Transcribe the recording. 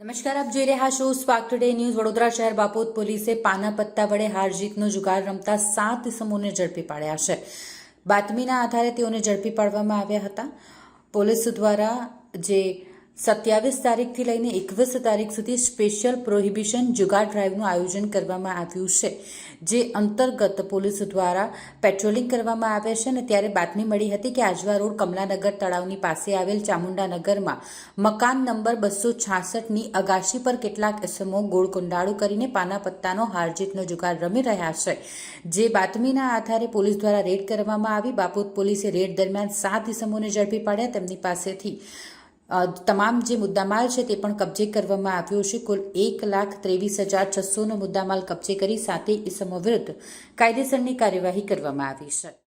નમસ્કાર, આપ જોઈ રહ્યા છો સ્પાર્ક ટુડે ન્યૂઝ વડોદરા શહેર બાપોદ પોલીસે પાના પત્તા વડે હાર જીતનો જુગાર રમતા સાત ઇસમોને ઝડપી પાડ્યા છે. બાતમીના આધારે તેઓને ઝડપી પાડવામાં આવ્યા હતા. પોલીસ દ્વારા જે સત્યાવીસ તારીખથી લઈને એકવીસ તારીખ સુધી સ્પેશિયલ પ્રોહિબિશન જુગાર ડ્રાઈવનું આયોજન કરવામાં આવ્યું છે, જે અંતર્ગત પોલીસ દ્વારા પેટ્રોલિંગ કરવામાં આવે છે અને ત્યારે બાતમી મળી હતી કે આજવા રોડ કમલાનગર તળાવની પાસે આવેલ ચામુંડાનગરમાં મકાન નંબર બસો છાસઠની અગાશી પર કેટલાક એસમો ગોળ કુંડાળું કરીને પાના પત્તાનો હારજીતનો જુગાર રમી રહ્યા છે. જે બાતમીના આધારે પોલીસ દ્વારા રેડ કરવામાં આવી. બાપોદ પોલીસે રેડ દરમિયાન સાત ઇસમોને ઝડપી પાડ્યા. તેમની પાસેથી તમામ જે મુદ્દામાલ છે તે પણ કબજે કરવામાં આવ્યો છે. કુલ એક લાખ ત્રેવીસ હજાર છસોનો મુદ્દામાલ કબજે કરી સાતે ઇસમો વિરુદ્ધ કાયદેસરની કાર્યવાહી કરવામાં આવી છે.